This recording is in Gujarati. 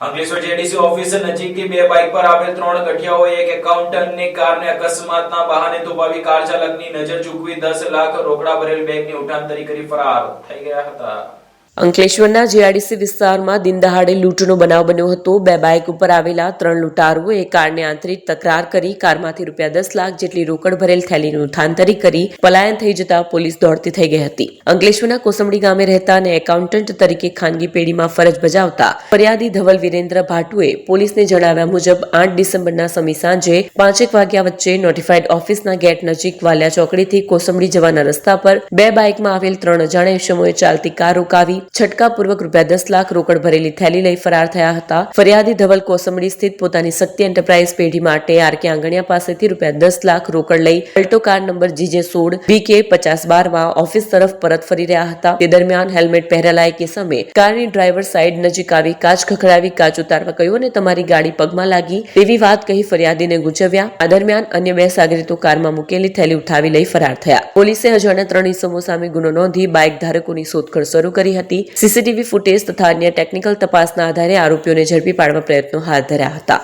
અંકલેશ્વર જેડીસી ઓફિસ નજીકથી બે બાઇક પર આવેલ ત્રણ ગઠિયાઓએ એક એકાઉન્ટન્ટની કારને અકસ્માતના બહાને દુભાવી કાર ચાલકની નજર ચૂકવી દસ લાખ રોકડા ભરેલ બેગની ઉઠાંતરી કરી ફરાર થઈ ગયા હતા. અંકલેશ્વરના જીઆરડીસી વિસ્તારમાં દિનદહાડે લૂંટનો બનાવ બન્યો હતો. બે બાઇક ઉપર આવેલા ત્રણ લૂંટારુઓએ કારને આંતરિક તકરાર કરી, કારમાંથી રૂપિયા દસ લાખ જેટલી રોકડ ભરેલ થેલીનું ઉઠાંતરી કરી પલાયન થઈ જતા પોલીસ દોડતી થઈ ગઈ હતી. અંકલેશ્વરના કોસંબડી ગામે રહેતા અને એકાઉન્ટન્ટ તરીકે ખાનગી પેઢીમાં ફરજ બજાવતા ફરિયાદી ધવલ વિરેન્દ્ર ભાટુએ પોલીસને જણાવ્યા મુજબ, આઠ ડિસેમ્બરના સમી સાંજે પાંચેક વાગ્યા વચ્ચે નોટિફાઈડ ઓફિસના ગેટ નજીક વાલિયા ચોકડીથી કોસંબડી જવાના રસ્તા પર બે બાઇકમાં આવેલ ત્રણ અજાણ્યા ઇસમોએ ચાલતી કાર રોકાવી છટકાપૂર્વક રૂપિયા દસ લાખ રોકડ ભરેલી થેલી લઈ ફરાર થયા હતા. ફરિયાદી ધવલ કોસંબડી સ્થિત પોતાની શક્તિ એન્ટરપ્રાઇઝ પેઢી માટે આરકે આંગણિયા પાસેથી રૂપિયા દસ લાખ રોકડ લઈ અલ્ટો કાર નંબર જીજે સોળ બીકે પચાસ બારમાં ઓફિસ તરફ પરત ફરી રહ્યા હતા. તે દરમિયાન હેલ્મેટ પહેરેલા એક સમયે કારની ડ્રાઈવર સાઈડ નજીક આવી કાચ ખખડાવી કાચ ઉતારવા કહ્યું અને તમારી ગાડી પગમાં લાગી તેવી વાત કહી ફરિયાદીને ગુજવ્યા. આ દરમિયાન અન્ય બે સાગરીતો કારમાં મૂકેલી થેલી ઉઠાવી લઈ ફરાર થયા. પોલીસે અજાણ્યા ત્રણ ઇસમો સામે ગુનો નોંધી બાઇક ધારકોની શોધખોળ શરૂ કરી હતી. સીસીટીવી ફૂટેજ તથા અન્ય ટેકનિકલ તપાસના આધારે આરોપીઓને ઝડપી પાડવા પ્રયત્નો હાથ ધર્યા હતા.